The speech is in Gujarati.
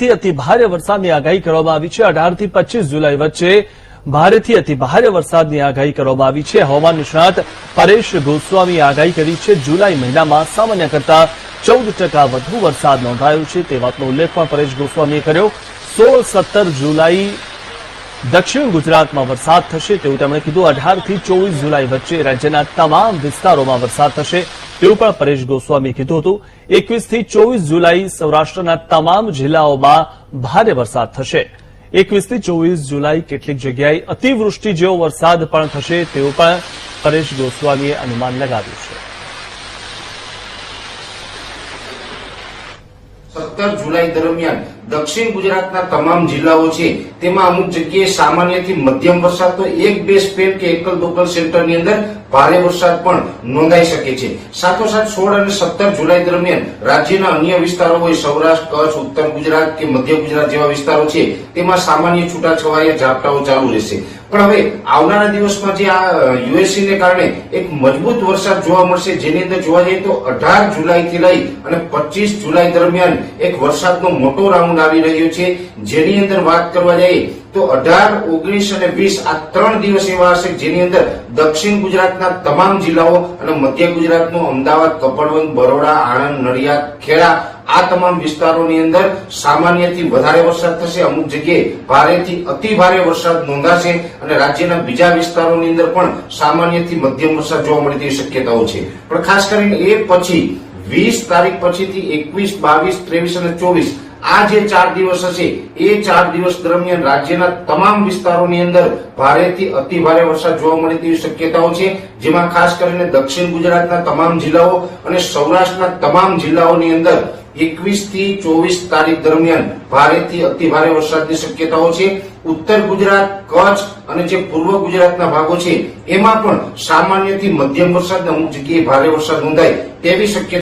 થી અતિ ભારે વરસાદની આગાહી કરવામાં આવી છે. અઢારથી પચીસ જુલાઈ વચ્ચે ભારેથી અતિ ભારે વરસાદની આગાહી કરવામાં આવી છે. હવામાન નિષ્ણાત પરેશ ગોસ્વામીએ આગાહી કરી છે. જુલાઈ મહિનામાં સામાન્ય કરતા ચૌદ ટકા વધુ વરસાદ નોંધાયો છે. તે વાતનો ઉલ્લેખ પણ પરેશ ગોસ્વામીએ કર્યો. સોળ સત્તર જુલાઈ દક્ષિણ ગુજરાતમાં વરસાદ થશે તેવું તેમણે કીધું. અઢારથી ચોવીસ જુલાઈ વચ્ચે રાજ્યના તમામ વિસ્તારોમાં વરસાદ થશે. તેવું પણ પરેશ ગોસ્વામી કીધું હતું. એકવીસથી ચોવીસ જુલાઈ સૌરાષ્ટ્રના તમામ જિલ્લાઓમાં ભારે વરસાદ થશે. એકવીસથી ચોવીસ જુલાઈ કેટલીક જગ્યાએ અતિવૃષ્ટિ જેવો વરસાદ પણ થશે તેવું પણ પરેશ ગોસ્વામીએ અનુમાન લગાવ્યું છે. સત્તર જુલાઈ દરમિયાન દક્ષિણ ગુજરાતના તમામ જિલ્લાઓ છે, તેમાં અમુક જગ્યાએ સામાન્યથી મધ્યમ વરસાદ તો એક બે સ્પેન કે એકલ દોકલ સેન્ટરની અંદર ભારે વરસાદ પણ નોંધાઈ શકે છે. સાથોસાથ સોળ અને સત્તર જુલાઈ દરમિયાન રાજ્યના અન્ય વિસ્તારો હોય સૌરાષ્ટ્ર, કચ્છ, ઉત્તર ગુજરાત કે મધ્ય ગુજરાત જેવા વિસ્તારો છે, તેમાં સામાન્ય છૂટાછવાયા ઝાપટાઓ ચાલુ રહેશે. પણ હવે આવનારા દિવસમાં જે આ યુએસસી ને કારણે એક મજબૂત વરસાદ જોવા મળશે, જેની અંદર જોવા જઈએ તો અઢાર જુલાઈ થી લઈ અને પચીસ જુલાઈ દરમિયાન એક વરસાદનો મોટો રાઉન્ડ આવી રહ્યો છે. જેની અંદર વાત કરવા જઈએ તો અઢાર, ઓગણીસ અને વીસ આ ત્રણ દિવસ એવા હશે જેની અંદર દક્ષિણ ગુજરાતના તમામ જિલ્લાઓ અને મધ્ય ગુજરાતનું અમદાવાદ કપડવંગ બરોડા, આણંદ, નડિયાદ, ખેડા આ તમામ વિસ્તારોની અંદર સામાન્યથી વધારે વરસાદ થશે. અમુક જગ્યાએ ભારેથી અતિ ભારે વરસાદ નોંધાશે અને રાજ્યના બીજા વિસ્તારોની અંદર પણ સામાન્યથી મધ્યમ વરસાદ જોવા મળે તેવી શક્યતાઓ છે. પણ ખાસ કરીને એ પછી વીસ તારીખ પછીથી એકવીસ, બાવીસ, ત્રેવીસ અને ચોવીસ આ જે ચાર દિવસ હશે, એ ચાર દિવસ દરમિયાન રાજ્યના તમામ વિસ્તારોની અંદર ભારેથી અતિ ભારે વરસાદ જોવા મળે તેવી શક્યતાઓ છે, જેમાં ખાસ કરીને દક્ષિણ ગુજરાતના તમામ જિલ્લાઓ અને સૌરાષ્ટ્રના તમામ જિલ્લાઓની અંદર એકવીસથી ચોવીસ તારીખ દરમિયાન ભારેથી અતિ ભારે વરસાદની શક્યતાઓ છે. ઉત્તર ગુજરાત, કચ્છ અને જે પૂર્વ ગુજરાતના ભાગો છે, એમાં પણ સામાન્યથી મધ્યમ વરસાદ અમુક જગ્યાએ ભારે વરસાદ નોંધાય તેવી શક્યતા